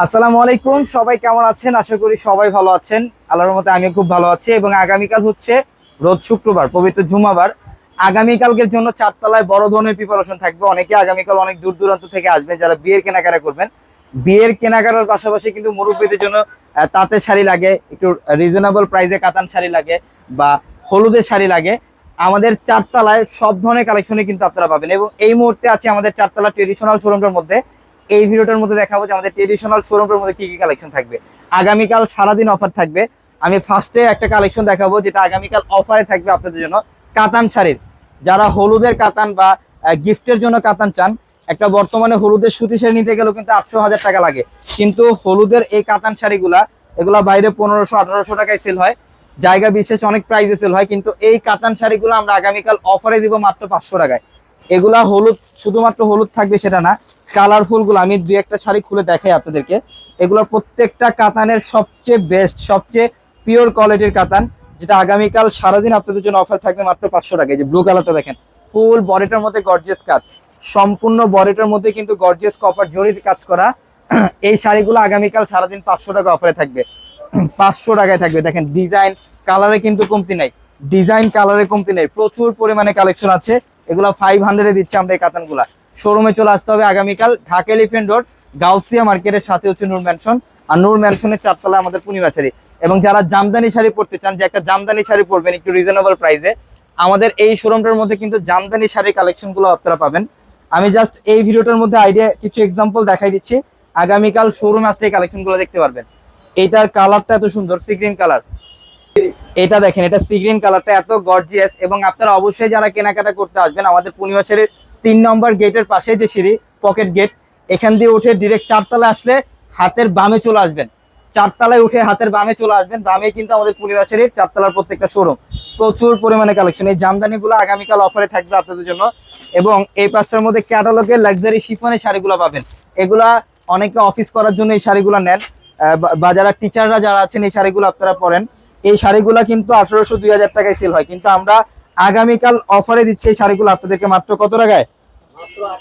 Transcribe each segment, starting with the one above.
আসসালামু আলাইকুম, সবাই কেমন আছেন? আশা করি সবাই ভালো আছেন। আল্লাহর মতে আমি খুব ভালো আছি এবং আগামীকাল হচ্ছে রোজ শুক্রবার, পবিত্র জুমাবার। আগামীকালকের জন্য চারতলায় বড় ধরনের প্রিপারেশন থাকবে। অনেকে আগামীকাল অনেক দূর দূরান্ত থেকে আসবেন, যারা বিয়ের কেনাকাটা করবেন। বিয়ের কেনাকাটার পাশাপাশি কিন্তু মুরব্বীদের জন্য তাঁতের শাড়ি লাগে, একটু রিজনেবল প্রাইসে কাতান শাড়ি লাগে বা হলুদের শাড়ি লাগে। আমাদের চারতলায় সব ধরনের কালেকশনে কিন্তু আপনারা পাবেন এবং এই মুহূর্তে আছে আমাদের চারতলা ট্রেডিশনাল শোরুমটার মধ্যে এই ভিডিওটার মধ্যে দেখাবো যে আমাদের ট্রেডিশনাল শোরুমের মধ্যে কি কি কালেকশন থাকবে। আগামীকাল সারাদিন অফার থাকবে। আমি ফার্স্টে একটা কালেকশন দেখাবো, যেটা আগামীকাল অফারে থাকবে আপনাদের জন্য। কাতান শাড়ির। যারা হলুদের কাতান বা গিফটের জন্য কাতান চান, একটা বর্তমানে হলুদের সুতি শাড়ি নিতে গেলেও কিন্তু আটশো হাজার টাকা লাগে। কিন্তু হলুদের এই কাতান শাড়িগুলা, এগুলা বাইরে পনেরোশো, আঠারোশো টাকায় সেল হয়। জায়গা বিশেষ অনেক প্রাইসে সেল হয়, কিন্তু এই কাতান শাড়িগুলো আমরা আগামীকাল অফারে দিব মাত্র পাঁচশো টাকায়। এগুলা হলুদ, শুধুমাত্র হলুদ থাকবে সেটা না কালারফুলগুলো আমি দুই একটা শাড়ি খুলে দেখাই আপনাদেরকে। এগুলো প্রত্যেকটা কাতানের সবচেয়ে বেস্ট সবচেয়ে পিওর কোয়ালিটির কাতান, যেটা আগামীকাল সারাদিন আপনাদের জন্য অফার থাকবে মাত্র পাঁচশো টাকা যে ব্লু কালারটা দেখেন ফুল বডিটার মধ্যে গর্জিয়াস কাজ। সম্পূর্ণ বডিটার মধ্যে কিন্তু গর্জিয়াস কপার জরির কাজ করা। এই শাড়িগুলো আগামীকাল সারাদিন পাঁচশো টাকা অফারে থাকবে। পাঁচশো টাকায় থাকবে। দেখেন ডিজাইন কালারে কিন্তু কমতি নাই। ডিজাইন কালারে কমতি নেই। প্রচুর পরিমাণে কালেকশন আছে। এগুলো ফাইভ হান্ড্রেডে দিচ্ছে আমরা এই কাতানগুলা। শোরুমে চলে আসতে হবে আগামীকাল, ঢাকা এলিফেন্ট রোড গাউসিয়া মার্কেটের সাথে হচ্ছে নূর ম্যানশন আর নূর ম্যানশনের চারতলা আমাদের পূর্ণিমা শাড়ি এবং যারা জামদানি শাড়ি পরতে চান, যে একটা জামদানি শাড়ি পরবেন একটু রিজনেবল প্রাইসে আমাদের এই শোরুমটার মধ্যে কিন্তু জামদানি শাড়ির কালেকশনগুলো আপনারা পাবেন। আমি জাস্ট এই ভিডিওটার মধ্যে আইডিয়া কিছু এক্সাম্পল দেখাই দিচ্ছি। আগামীকাল শোরুমে আসতে এই কালেকশনগুলো দেখতে পারবেন। এটার কালারটা এত সুন্দর সি গ্রিন কালার এটা দেখেন, এটা সি গ্রিন কালারটা এত গর্জিয়াস এবং আপনারা অবশ্যই যারা কেনাকাটা করতে আসবেন, আমাদের পূর্ণিমা শাড়ির তিন নম্বর গেটের পাশে যে সিঁড়ি পকেট গেট এখান দিয়ে উঠে ডিরেক্ট চারতলা আসলে হাতের বামে চলে আসবেন। চারতলায় উঠে হাতের বামে চলে আসবেন, বামে কিন্তু আমাদের পূর্ণিমা শাড়ির চারতলার প্রত্যেকটা শোরুম প্রচুর পরিমাণে কালেকশন এই জামদানিগুলো আগামীকাল অফারে থাকবে আপনাদের জন্য। এবং এই পাঁচটার মধ্যে ক্যাটালগের লাক্সারি শিফনের শাড়িগুলো পাবেন। এগুলা অনেকে অফিস করার জন্য এই শাড়িগুলো নেন। বা- যারা টিচাররা যারা আছেন, এই শাড়িগুলো আপনারা পরেন। এই শাড়িগুলো কিন্তু আঠারোশো দুই হাজার টাকায় সেল হয়। কিন্তু আমরা আগামীকাল অফারে দিচ্ছি এই শাড়িগুলো। আপনাদেরকে মাত্র কত টাকায়?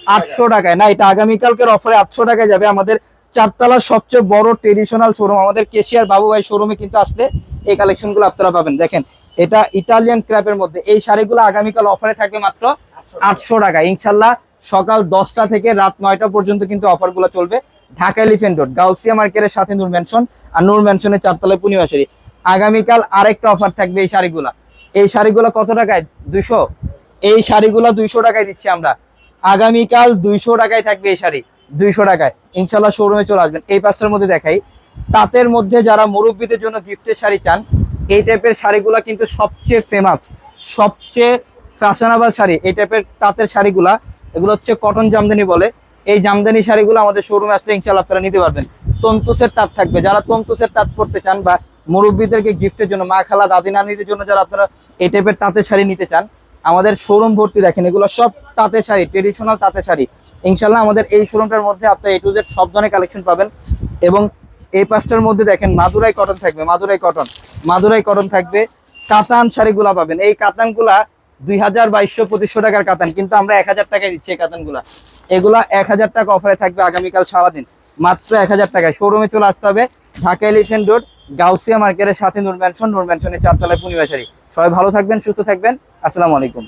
আটশো টাকায়। না, এটা আগামীকালকের অফারে আটশো টাকায় যাবে। আমাদের চারতলার সবচেয়ে বড় ট্রেডিশনাল শোরুম আমাদের কেশিয়ার বাবু ভাই শোরুমে কিন্তু আসলে এই কালেকশনগুলো আপনারা পাবেন। দেখেন, এটা ইটালিয়ান ক্র্যাপের মধ্যে। এই শাড়িগুলো আগামীকাল অফারে থাকবে মাত্র আটশো টাকা ইনশাল্লাহ সকাল দশটা থেকে রাত নয়টা পর্যন্ত কিন্তু অফারগুলো চলবে। ঢাকা এলিফেন্ট রোড গাউসিয়া মার্কেটের সাথে নূর ম্যানশন আর নূর ম্যানশনের চারতলায় পূর্ণিমা শাড়ি আগামীকাল আরেকটা অফার থাকবে এই শাড়িগুলা। এই শাড়িগুলো কত টাকায়? দুইশো। এই শাড়িগুলো দুইশো টাকায় দিচ্ছি আমরা। আগামীকাল দুইশো টাকায় থাকবে এই শাড়ি, দুইশো টাকায়। ইনশাল্লাহ শোরুমে চলে আসবেন। এই পাঁচটার মধ্যে দেখাই। তাঁতের মধ্যে যারা মুরব্বীদের জন্য গিফটের শাড়ি চান, এই টাইপের শাড়িগুলা কিন্তু সবচেয়ে ফেমাস সবচেয়ে ফ্যাশনেবল শাড়ি। এই টাইপের তাঁতের শাড়িগুলা, এগুলো হচ্ছে কটন জামদানি বলে। এই জামদানি শাড়িগুলো আমাদের শোরুমে আসলে ইনশাল্লাহ আপনারা নিতে পারবেন। তন্তুসের তাঁত থাকবে। যারা তন্তুসের তাঁত পরতে চান বা মুরব্বীদেরকে গিফটের জন্য, মা খালা, দাদি, নানিদের জন্য যারা আপনারা এই টাইপের তাঁতের শাড়ি নিতে চান, আমাদের শোরুম ভর্তি দেখেন, এগুলো সব তাঁতের শাড়ি ট্রেডিশনাল তাঁতের শাড়ি। ইনশাল্লাহ আমাদের এই শোরুমটার মধ্যে আপনার এ টু জেড সব ধরনের কালেকশন পাবেন এবং এই পাঁচটার মধ্যে দেখেন, মাদুরাই কটন থাকবে, মাদুরাই কটন মাদুরাই কটন থাকবে, কাতান শাড়িগুলা পাবেন। এই কাতানগুলা দুই হাজার বাইশশো পঁচিশশো টাকার কাতান, কিন্তু আমরা এক হাজার টাকায় দিচ্ছি এই কাতানগুলা। এগুলা এক হাজার টাকা অফারে থাকবে আগামীকাল সারাদিন। মাত্র এক হাজার টাকায়। শোরুমে চলে আসতে হবে ঢাকা এলিফেন্ট রোড গাউসিয়া মার্কেটের সাথে নূর ম্যানশন নূর ম্যানশনের চারতলায় পূর্ণিমাশারি সবাই ভালো থাকবেন, সুস্থ থাকবেন। আসসালামু আলাইকুম।